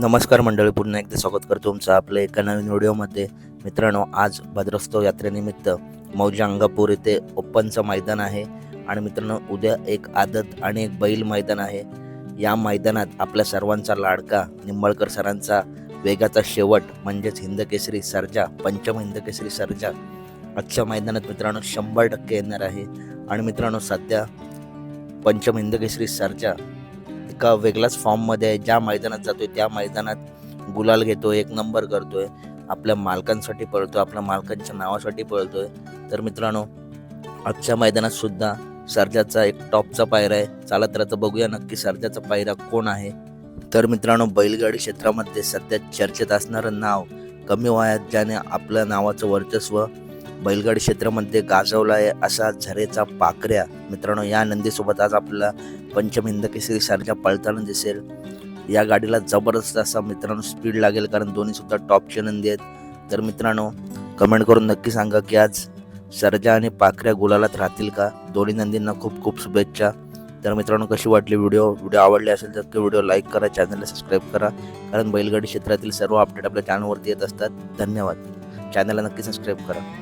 नमस्कार मंडळी पुन्हा एकदा स्वागत करतो तुमचं आपल्या एका नवीन व्हिडिओमध्ये. मित्रांनो आज भद्रस्तव यात्रेनिमित्त मौजा अंगापूर येथे ओपनचं मैदान आहे. आणि मित्रांनो उद्या एक आदत आणि एक बैल मैदान आहे. या मैदानात आपल्या सर्वांचा लाडका निंबाळकर सरांचा वेगाचा शेवट म्हणजेच हिंदकेसरी सर्जा पंचम हिंदकेसरी सर्जा. आजच्या मैदानात मित्रांनो शंभर टक्के येणार आहे. आणि मित्रांनो सध्या पंचम हिंदकेसरी सर्जा एका वेगळ्याच फॉर्ममध्ये आहे ज्या मैदानात जातोय त्या मैदानात गुलाल घेतो एक नंबर करतोय. आपल्या मालकांसाठी पळतो आपल्या मालकांच्या नावासाठी पळतोय. तर मित्रांनो आजच्या मैदानात सुद्धा सर्जाचा एक टॉपचा पायरा आहे. चला तर आता बघूया नक्की सर्जाचा पायरा कोण आहे. तर मित्रांनो बैलगाडी क्षेत्रामध्ये सध्या चर्चेत असणारं नाव कमी वयात ज्याने आपल्या नावाचं वर्चस्व बैलगाडी क्षेत्रामध्ये गाजवला आहे असा झरेचा पाकऱ्या. मित्रांनो या नंदीसोबत आज आपल्याला पंचमिंद केसरी सारख्या पळताना दिसेल. या गाडीला जबरदस्त असा मित्रांनो स्पीड लागेल कारण दोन्ही सुद्धा टॉपचे नंदी आहेत. तर मित्रांनो कमेंट करून नक्की सांगा की आज सरजा आणि पाखऱ्या गुलालात राहतील का? दोन्ही नंदींना खूप खूप शुभेच्छा. तर मित्रांनो कशी वाटली व्हिडिओ व्हिडिओ आवडले असेल तर व्हिडिओ लाईक करा चॅनलला सबस्क्राईब करा. कारण बैलगाडी क्षेत्रातील सर्व अपडेट आपल्या चॅनलवरती येत असतात. धन्यवाद. चॅनलला नक्की सबस्क्राईब करा.